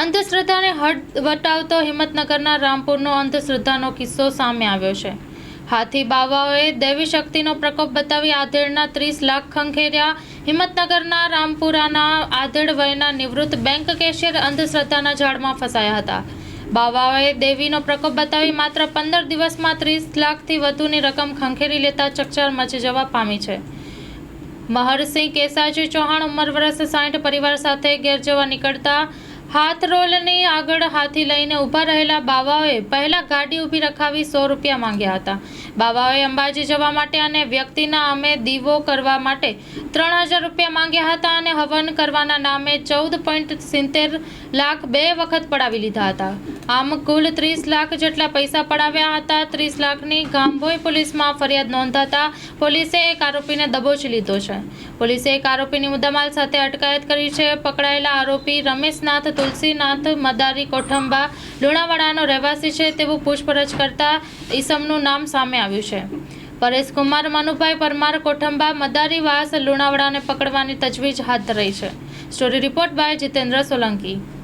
અંધશ્રદ્ધાને હદ વટાવતો હિંમતનગરના રામપુરનો અંધશ્રદ્ધાનો કિસ્સો સામે આવ્યો છે. હાથી બાવાઓએ દેવી શક્તિનો પ્રકોપ બતાવી આધેડના ત્રીસ લાખ ખંખેર્યા હિંમતનગરના રામપુરાના આધેડ વયના નિવૃત્ત બેંક કેશિયર અંધશ્રદ્ધાના ઝાડમાં ફસાયા હતા. બાવાઓએ દેવીનો પ્રકોપ બતાવી માત્ર પંદર દિવસમાં ત્રીસ લાખથી વધુની રકમ ખંખેરી લેતા ચકચાર મચી જવા પામી છે. મહરસિંહ કેસાજી ચૌહાણ ઉંમર વર્ષ સાઠ પરિવાર સાથે ઘેર જવા નીકળતા હાથરોલની આગળ હાથી લઈને ઊભા રહેલા બાવાઓએ પહેલા ગાડી ઊભી રખાવી સો રૂપિયા માંગ્યા હતા. બાવાઓએ અંબાજી જવા માટે અને વ્યક્તિના અમે દીવો કરવા માટે ત્રણ હજાર રૂપિયા માંગ્યા હતા અને હવન કરવાના નામે ચૌદ પોઈન્ટ સિત્તેર લાખ બે વખત પડાવી લીધા હતા. આમ કુલ ત્રીસ લાખ જેટલા પૈસા પડાવ્યા હતા, ત્રીસ લાખની ગામભોઈ પોલીસમાં ફરિયાદ નોંધાતા પોલીસે એક આરોપીને દબોચી લીધો છે. પોલીસે એક આરોપીની મુદ્દામાલ સાથે અટકાયત કરી છે. પકડાયેલા આરોપી રમેશનાથ, તુલસીનાથ, મદારી, કોઠંબા લુણાવાડાનો રહેવાસી છે તેવું પૂછપરછ કરતા ઈસમનું નામ સામે આવ્યું છે. પરેશકુમાર, મનુભાઈ પરમાર, કોઠંબા, મદારી, વાસ લુણાવાડાને પકડવાની તજવીજ હાથ ધરાઈ છે. Story report by Jitendra Solanki.